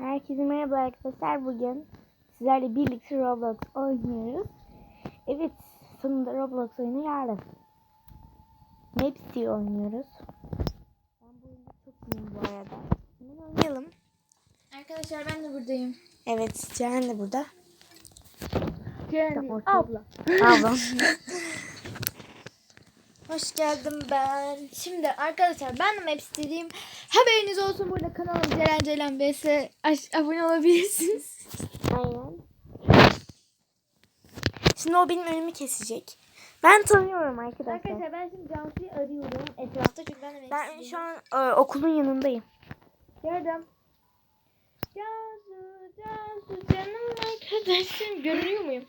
Herkese merhaba arkadaşlar. Bugün sizlerle birlikte Roblox oynuyoruz. Evet, sonunda Roblox oyunu geldi. Mapsy oynuyoruz. Ben bu oyunda çok iyiyim bu arada. Hemen oynayalım. Arkadaşlar ben de buradayım. Evet, Ceren de burada. Ceren değil, abla. Hoş geldim ben. Şimdi arkadaşlar ben de Maps dediğim haberiniz olsun burada kanalım Ceren Ceylan BS aş- abone olabilirsiniz. Aynen. Şimdi o benim önümü kesecek. Ben tanıyorum arkadaşlar. Arkadaşlar ben şimdi Cansu'yu arıyorum etrafta çünkü ben de Ben şu an e, okulun yanındayım. Gördüm. Cansu, Cansu canım arkadaşım. Görünüyor muyum?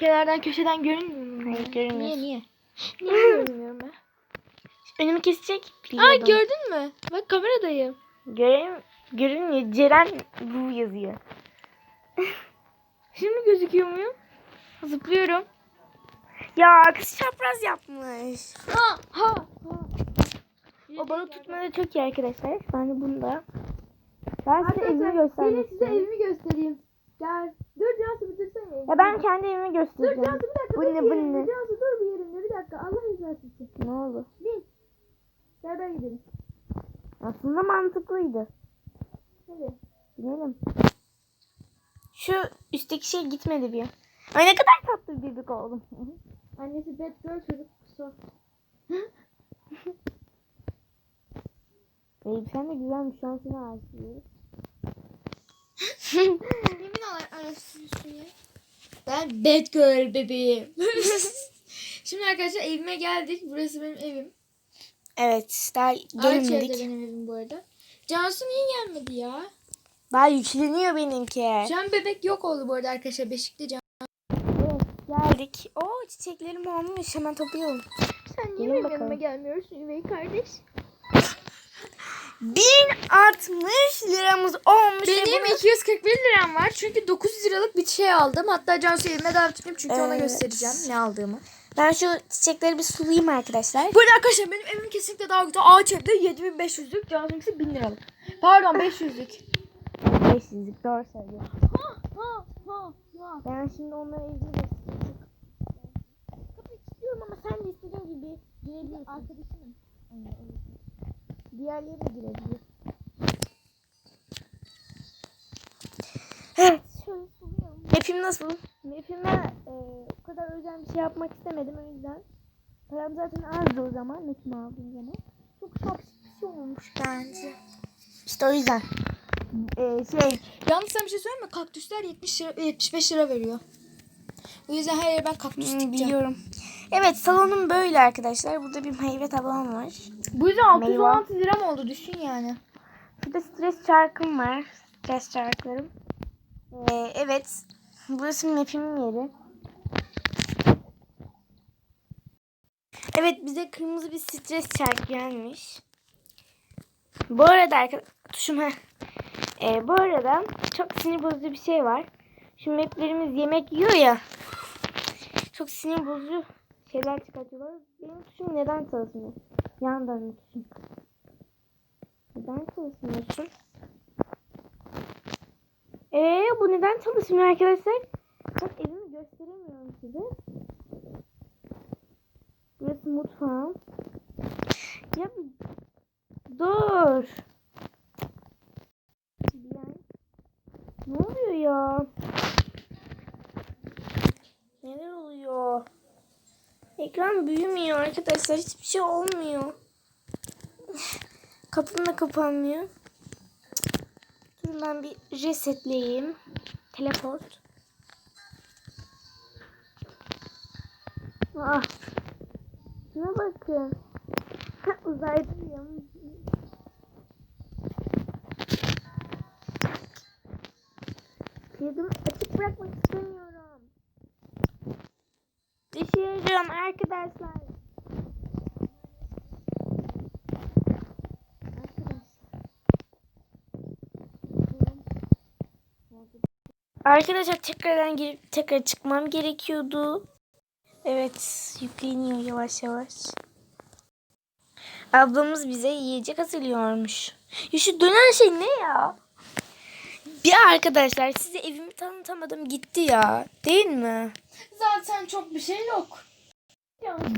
Kenardan köşeden görünmüyor? Hayır, görünmüyorsun. Niye niye? Niye görünmüyorum ben? Önümü kesecek. Aa biliyordum. gördün mü? Bak kameradayım. Görün, görünmüyor. Ceren bu yazıyor. Şimdi gözüküyor muyum? Zıplıyorum. Ya kız çapraz yapmış. Ha ha ha. O balık tutmada çok iyi arkadaşlar. Ben de bunda. Ben size evimi Arkadaşlar göstermek yine size istiyorum. evimi göstereyim. Gel. Dur Cansu bitirsene. Ya ben kendi evimi Dur göstereceğim. Cansu bir dakika Bu dur ne, bu ne? Cansu dur bir yerinde bir dakika. Allah rızası için. Ne oldu? Bin. Beraber gidelim. Aslında mantıklıydı. Hadi. Binelim. Şu üstteki şey gitmedi bir. Ay ne kadar tatlı bir bebek oldum. Annesi bad girl çocuk sor. Eyüp sen de güzelmiş. Şu an arasıyorsun ya. Ben bad girl bebeğim. Şimdi arkadaşlar evime geldik. Burası benim evim. Evet. Daha gelmedik. benim evim bu arada. Cansu niye gelmedi ya? Daha yükleniyor benimki. Şu an bebek yok oldu bu arada arkadaşlar. Beşikte Can. Evet geldik. Oo çiçeklerim olmuş. Hemen toplayalım. Sen niye benim yanıma gelmiyorsun üvey kardeş? 1060 liramız olmuş. Benim bunu- 241 liram var çünkü 900 liralık bir şey aldım. Hatta Cansu evime davet ettim çünkü ona Evet. göstereceğim ne aldığımı. Ben şu çiçekleri bir sulayayım arkadaşlar. Bu arada arkadaşlar benim evim kesinlikle daha güzel. Ağaç evde 7500'lük, Cansu'nunki 1000 liralık. Pardon 500'lük. 500'lük doğru söylüyor. Ha ha ha ha. Ben şimdi onları evde göstereceğim. Kapıyı istiyorum ama sen de istediğin gibi girebilirsin. Arkadaşım. Diğerleri de girebilir. Map'im nasıl? Map'ime e, o kadar özel bir şey yapmak istemedim o yüzden. Param zaten azdı o zaman map'imi aldığım zaman. Çok şapşik bir şey olmuş bence. İşte o yüzden. E, şey Yalnız sana bir şey söyleyeyim mi? Kaktüsler 70 lira, 75 lira veriyor. O yüzden her yere ben kaktüs Hmm, dikeceğim. biliyorum. Evet salonum böyle arkadaşlar. Burada bir meyve tabağım var. Bu yüzden 616 lira mı oldu düşün yani. Şurada stres çarkım var. Stres çarklarım. Ee, evet. Burası map'imin yeri. Evet bize kırmızı bir stres çark gelmiş. Bu arada arkadaşlar tuşum ha. Ee, bu arada çok sinir bozucu bir şey var. Şu maplerimiz yemek yiyor ya. Çok sinir bozucu şeyler çıkartıyorlar. Benim tuşum neden çalışmıyor? Yan dönme tuşum. Neden çalışmıyorsun? Eee bu neden çalışmıyor arkadaşlar? Bak evimi gösteremiyorum size. Burası mutfağım. Ya dur. Yani, ne oluyor ya? Neler oluyor? Ekran büyümüyor arkadaşlar. Hiçbir şey olmuyor. Kapım da kapanmıyor. Dur ben bir resetleyeyim. Teleport. Ah. Şuna bakın. Uzaydayım. Kilidimi açık bırakmak arkadaşlar. Arkadaşlar tekrardan girip tekrar çıkmam gerekiyordu. Evet yükleniyor yavaş yavaş. Ablamız bize yiyecek hazırlıyormuş. Ya şu dönen şey ne ya? Bir arkadaşlar size evimi tanıtamadım gitti ya. Değil mi? Zaten çok bir şey yok.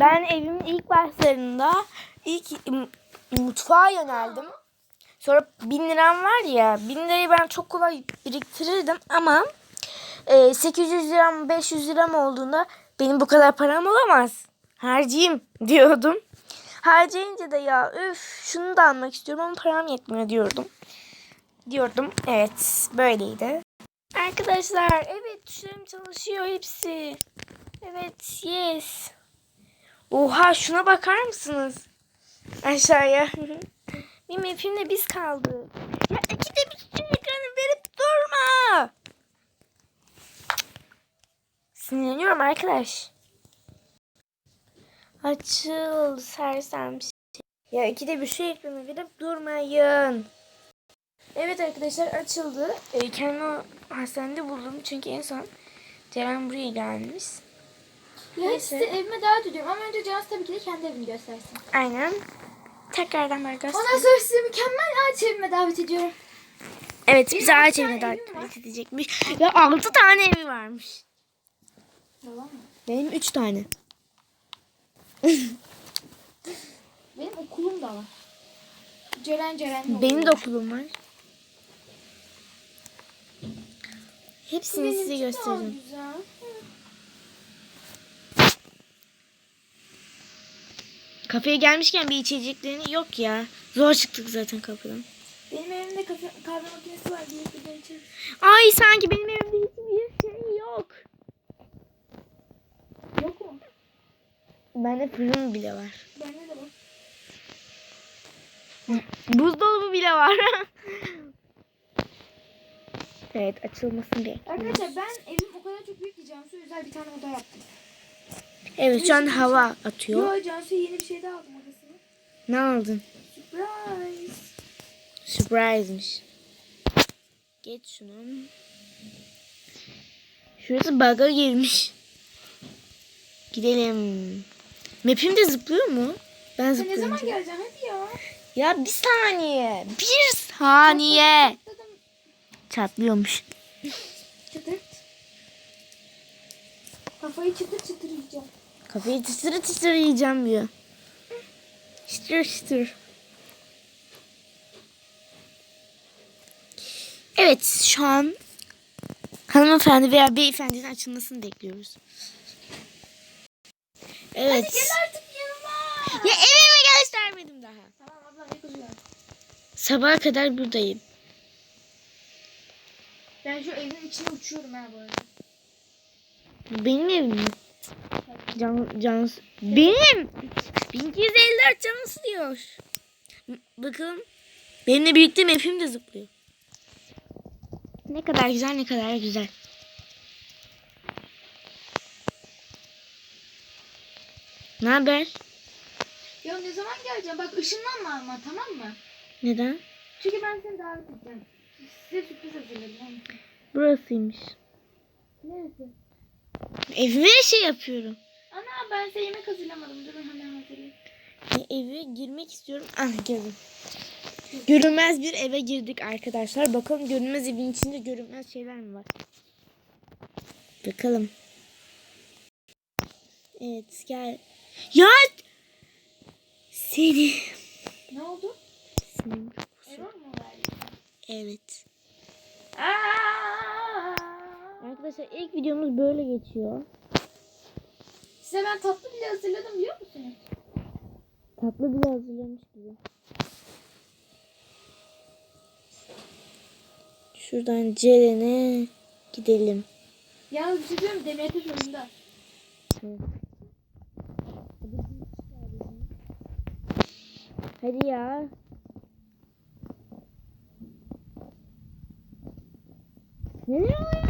Ben evimin ilk başlarında ilk mutfağa yöneldim. Sonra bin liram var ya bin lirayı ben çok kolay biriktirirdim ama e, 800 liram 500 liram olduğunda benim bu kadar param olamaz. Harcayayım diyordum. Harcayınca da ya üf şunu da almak istiyorum ama param yetmiyor diyordum. Diyordum evet böyleydi. Arkadaşlar evet tuşlarım çalışıyor hepsi. Evet yes. Oha şuna bakar mısınız? Aşağıya. Benim hepimle biz kaldı. Ya ikide bir şu ekranı verip durma. Sinirleniyorum arkadaş. Açıl sersem şey. Ya ikide bir şu ekranı verip durmayın. Evet arkadaşlar açıldı. Ee, kendimi hastanede buldum çünkü en son Ceren buraya gelmiş. Ya Neyse. size evime davet ediyorum ama önce Cansu tabii ki de kendi evini göstersin. Aynen. Tekrardan böyle göster. Ondan sonra sizi mükemmel ağaç evime davet ediyorum. Evet Benim ağaç evine davet edecekmiş. Ya altı tane evi varmış. Yalan mı? Benim üç tane. Benim okulum da var. Ceren Ceren. Benim de okulum var. Hepsini size göstereceğim. Güzel. Kafeye gelmişken bir içeceklerini yok ya. Zor çıktık zaten kapıdan. Benim evimde kafe, kahve makinesi var. Bir bir içerim. Ay sanki benim evimde hiçbir şey yok. Yok mu? Bende fırın bile var. Bende de var. Buzdolabı bile var. evet açılmasın diye. Arkadaşlar ben evim o kadar çok büyük ki Cansu özel bir tane oda yaptım. Evet şu an hava atıyor. Yo Cansu'ya yeni bir şey daha aldım odasına. Ne aldın? Surprise. Surprise'miş. Geç şunu. Şurası bug'a girmiş. Gidelim. Map'im de zıplıyor mu? Ben Sen ne zıplayınca. zaman geleceksin hadi ya. Ya bir saniye. Bir saniye. Çatlıyormuş. çıtırt. Kafayı çıtır çıtır yiyeceğim. Kafayı çıtır çıtır yiyeceğim diyor. Çıtır çıtır. Evet şu an hanımefendi veya beyefendinin açılmasını bekliyoruz. Evet. Hadi gel artık yanıma. Ya evimi göstermedim daha. Tamam abla ne kızıyorsun? Sabaha kadar buradayım. Ben şu evin içine uçuyorum ha bu arada. Benim evim mi? Can, can, benim 1254 canısı diyor. Bakalım. Benimle birlikte map'im de zıplıyor. Ne kadar güzel ne kadar güzel. Ne haber? Ya ne zaman geleceğim? Bak ışınlanma ama tamam mı? Neden? Çünkü ben seni davet edeceğim. Size sürpriz hazırladım. Burasıymış. Neresi? Evime şey yapıyorum. Ana ben size yemek hazırlamadım. Durun hemen hazırlayayım. E, eve girmek istiyorum. Ah gelin. Görünmez bir eve girdik arkadaşlar. Bakalım görünmez evin içinde görünmez şeyler mi var? Bakalım. Evet gel. Ya seni. Ne oldu? Senin- Error mu verdi? Evet. Aa! Arkadaşlar ilk videomuz böyle geçiyor. Size ben tatlı bile hazırladım biliyor musunuz? Tatlı bile hazırlamış gibi. Şuradan Ceren'e gidelim. Yalnız bir şey? Demir Ateş oyunda. Hadi ya. Ne oluyor?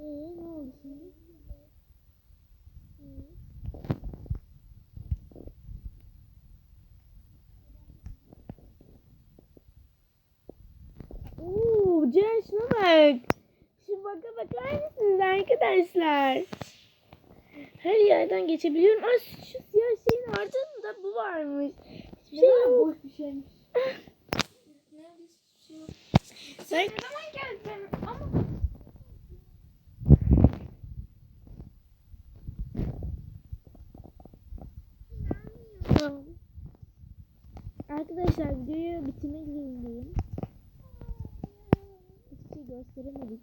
Ee, ne oldu şimdi? Ceren şuna bak. Şu baka bakar mısınız arkadaşlar? Her yerden geçebiliyorum. Ay şu siyah şeyin ardın da bu varmış. Hiçbir şey yok. boş bir şeymiş. Şey. Sen ne zaman geldin? Ama Arkadaşlar videoyu bitirmek zorundayım. Gösteremedik.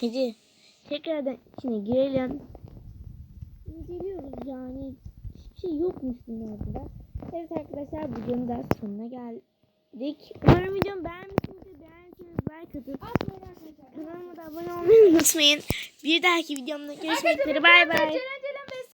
Hadi tekrardan içine girelim. İnceliyoruz yani. Hiçbir şey yokmuş bunlarda. Evet arkadaşlar videonun da sonuna geldik. Umarım videomu beğenmişsinizdir. Beğendiyseniz like atıp kanalıma da abone olmayı unutmayın. Bir dahaki videomda görüşmek üzere. Bay bay.